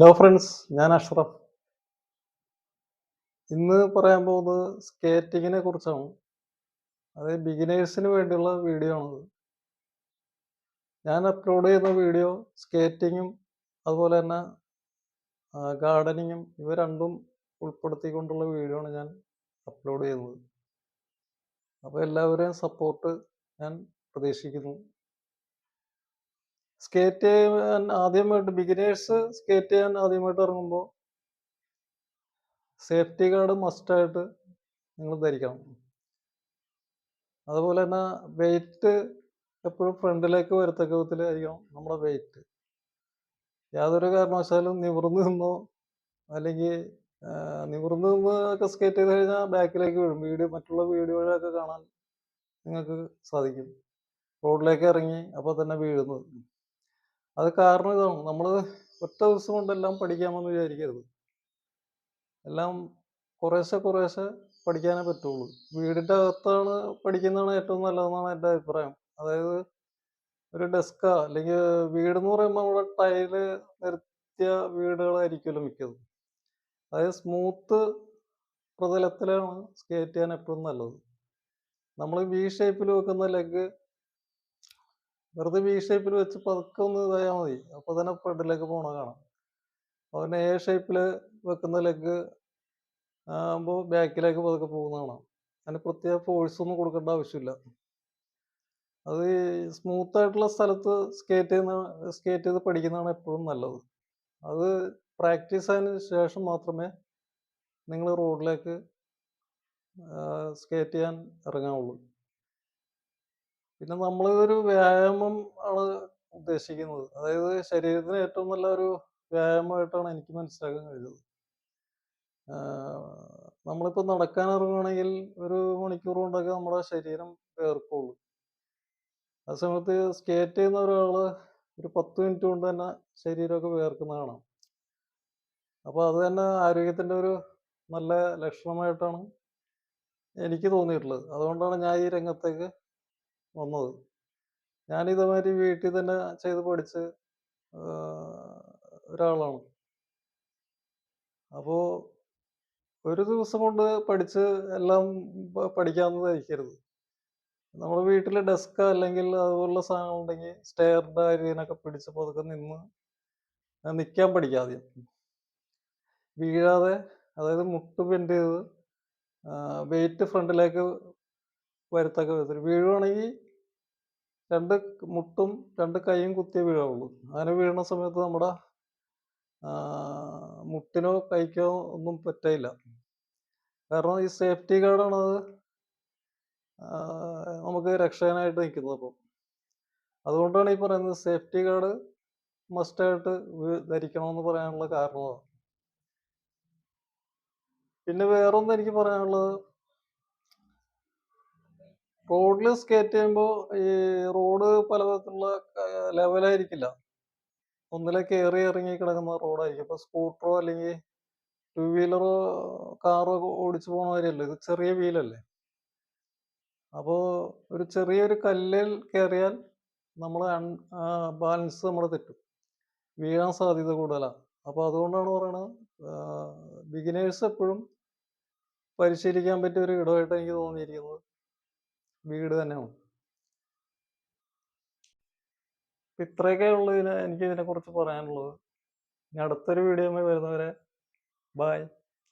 Hello friends ഞാൻ അഷ്റഫ്. ഇന്ന് പറയാൻ പോകുന്നത് സ്കേറ്റിങ്ങിനെ കുറിച്ചാണ്. അത് ബിഗിനേഴ്സിന് വേണ്ടിയുള്ള വീഡിയോ ആണത് ഞാൻ അപ്ലോഡ് ചെയ്യുന്ന വീഡിയോ സ്കേറ്റിങ്ങും അതുപോലെ തന്നെ ഗാർഡനിങ്ങും ഇവ രണ്ടും ഉൾപ്പെടുത്തിക്കൊണ്ടുള്ള വീഡിയോ ആണ് ഞാൻ അപ്ലോഡ് ചെയ്യുന്നത്. അപ്പോൾ എല്ലാവരെയും സപ്പോർട്ട് ഞാൻ പ്രതീക്ഷിക്കുന്നു. സ്കേറ്റ് ചെയ്യാൻ ആദ്യമായിട്ട് ബിഗിനേഴ്സ് സ്കേറ്റ് ചെയ്യാൻ ആദ്യമായിട്ട് ഇറങ്ങുമ്പോൾ സേഫ്റ്റി ഗാർഡ് മസ്റ്റായിട്ട് നിങ്ങൾ ധരിക്കണം. അതുപോലെ തന്നെ വെയിറ്റ് എപ്പോഴും ഫ്രണ്ടിലേക്ക് വരത്തക്ക വിധത്തിലായിരിക്കണം നമ്മുടെ വെയിറ്റ് യാതൊരു കാരണവശാലും നിവർന്ന് നിന്നോ അല്ലെങ്കിൽ നിവർന്ന് നിന്ന് ഒക്കെ സ്കേറ്റ് ചെയ്ത് കഴിഞ്ഞാൽ ബാക്കിലേക്ക് വീഴും. വീഡിയോ മറ്റുള്ള വീഡിയോകളൊക്കെ കാണാൻ നിങ്ങൾക്ക് സാധിക്കും. റോഡിലേക്ക് ഇറങ്ങി അപ്പോൾ തന്നെ വീഴുന്നത്. അത് കാരണം ഇതാണ്. നമ്മൾ ഒറ്റ ദിവസം കൊണ്ടെല്ലാം പഠിക്കാമെന്ന് വിചാരിക്കരുത്. എല്ലാം കുറേശ്ശെ കുറേശ്ശെ പഠിക്കാനേ പറ്റുള്ളൂ. വീടിന്റെ അകത്താണ് പഠിക്കുന്നതാണ് ഏറ്റവും നല്ലതെന്നാണ് എന്റെ അഭിപ്രായം. അതായത് ഒരു ഡെസ്ക അല്ലെങ്കിൽ വീട് എന്ന് പറയുമ്പോൾ നമ്മുടെ ടൈൽ നിരത്തിയ വീടുകളായിരിക്കുമല്ലോ മിക്കത്. അതായത് സ്മൂത്ത് പ്രതലത്തിലാണ് സ്കേറ്റ് ചെയ്യാൻ എപ്പോഴും നല്ലത്. നമ്മൾ വി ഷേപ്പിൽ വെക്കുന്ന ലെഗ് വെറുതെ വി ഷേപ്പിൽ വെച്ച് പതുക്കെ ഒന്ന് ഇതായാൽ മതി. അപ്പോൾ തന്നെ ഫ്രണ്ടിലേക്ക് പോണ കാണാം. അതുപോലെ എ ഷേപ്പിൽ വെക്കുന്ന ലെഗ് ആകുമ്പോൾ ബാക്കിലേക്ക് പതുക്കെ പോകുന്ന കാണാം. അതിന് പ്രത്യേക ഫോഴ്സ് ഒന്നും കൊടുക്കേണ്ട ആവശ്യമില്ല. അത് സ്മൂത്ത് ആയിട്ടുള്ള സ്ഥലത്ത് സ്കേറ്റ് ചെയ്യുന്ന സ്കേറ്റ് ചെയ്ത് പഠിക്കുന്നതാണ് എപ്പോഴും നല്ലത്. അത് പ്രാക്ടീസ് ആയതിന് ശേഷം മാത്രമേ നിങ്ങൾ റോഡിലേക്ക് സ്കേറ്റ് ചെയ്യാൻ ഇറങ്ങാവുള്ളൂ. പിന്നെ നമ്മൾ ഒരു വ്യായാമം ആണ് ഉദ്ദേശിക്കുന്നത്. അതായത് ശരീരത്തിന് ഏറ്റവും നല്ല ഒരു വ്യായാമമായിട്ടാണ് എനിക്ക് മനസ്സിലാക്കാൻ കഴിഞ്ഞത്. നമ്മളിപ്പോൾ നടക്കാൻ ഇറങ്ങുകയാണെങ്കിൽ ഒരു മണിക്കൂർ കൊണ്ടൊക്കെ നമ്മുടെ ശരീരം വേർക്കുള്ളൂ. ആ സമയത്ത് സ്കേറ്റ് ചെയ്യുന്ന ഒരാൾ ഒരു പത്ത് മിനിറ്റ് കൊണ്ട് തന്നെ ശരീരമൊക്കെ വേർക്കുന്ന കാണാം. അപ്പോൾ അത് തന്നെ ആരോഗ്യത്തിന്റെ ഒരു നല്ല ലക്ഷണമായിട്ടാണ് എനിക്ക് തോന്നിയിട്ടുള്ളത്. അതുകൊണ്ടാണ് ഞാൻ ഈ രംഗത്തേക്ക് വന്നത്. ഞാൻ ഇതേമാതിരി വീട്ടിൽ തന്നെ ചെയ്ത് പഠിച്ച് ഒരാളാണ്. അപ്പോൾ ഒരു ദിവസം കൊണ്ട് പഠിച്ച് എല്ലാം പഠിക്കാമെന്ന് നമ്മുടെ വീട്ടിൽ ഡെസ്ക് അല്ലെങ്കിൽ അതുപോലുള്ള സാധനം ഉണ്ടെങ്കിൽ സ്റ്റെയറിന്റെ അരിയനൊക്കെ പിടിച്ച് പതുക്കെ നിന്ന് നിൽക്കാൻ പഠിക്കുക ആദ്യം. വീഴാതെ അതായത് മുട്ട് ബെൻഡ് ചെയ്ത് വെയിറ്റ് ഫ്രണ്ടിലേക്ക് വരത്തക്ക വിധത്തിൽ വീഴുവാണെങ്കിൽ രണ്ട് മുട്ടും രണ്ട് കൈയും കുത്തിയേ വീഴാവുള്ളൂ. അങ്ങനെ വീഴുന്ന സമയത്ത് നമ്മുടെ മുട്ടിനോ കൈക്കോ ഒന്നും പറ്റില്ല കാരണം ഈ സേഫ്റ്റി ഗാർഡാണ് അത് നമുക്ക് രക്ഷകനായിട്ട് നിൽക്കുന്നത് അപ്പം. അതുകൊണ്ടാണ് ഈ പറയുന്നത് സേഫ്റ്റി ഗാർഡ് മസ്റ്റായിട്ട് ധരിക്കണമെന്ന് പറയാനുള്ള കാരണം പിന്നെ വേറൊന്നും എനിക്ക് പറയാനുള്ളത് റോഡിൽ സ്കേറ്റ് ചെയ്യുമ്പോൾ ഈ റോഡ് പല വിധത്തിലുള്ള ലെവലായിരിക്കില്ല. ഒന്നിലെ കയറി ഇറങ്ങി കിടക്കുന്ന റോഡായിരിക്കും. ഇപ്പോൾ സ്കൂട്ടറോ അല്ലെങ്കിൽ ടു വീലറോ കാറോ ഓടിച്ചു പോകുന്ന കാര്യമല്ല ഇത് ചെറിയ വീലല്ലേ? അപ്പോൾ ഒരു ചെറിയൊരു കല്ലിൽ കയറിയാൽ നമ്മൾ ബാലൻസ് നമ്മൾ തെറ്റും. വീഴാൻ സാധ്യത കൂടുതലാണ് അപ്പോൾ അതുകൊണ്ടാണ് പറയുന്നത് ബിഗിനേഴ്സ് എപ്പോഴും പരിശീലിക്കാൻ പറ്റിയ ഒരു ഇടമായിട്ട് എനിക്ക് തോന്നിയിരിക്കുന്നത്. വീട് തന്നെയാണ് ഇത്രയൊക്കെ ഉള്ളതിന് എനിക്ക് ഇതിനെ കുറിച്ച് പറയാനുള്ളത്. ഇനി അടുത്തൊരു വീഡിയോ വരുന്നവരെ ബായ്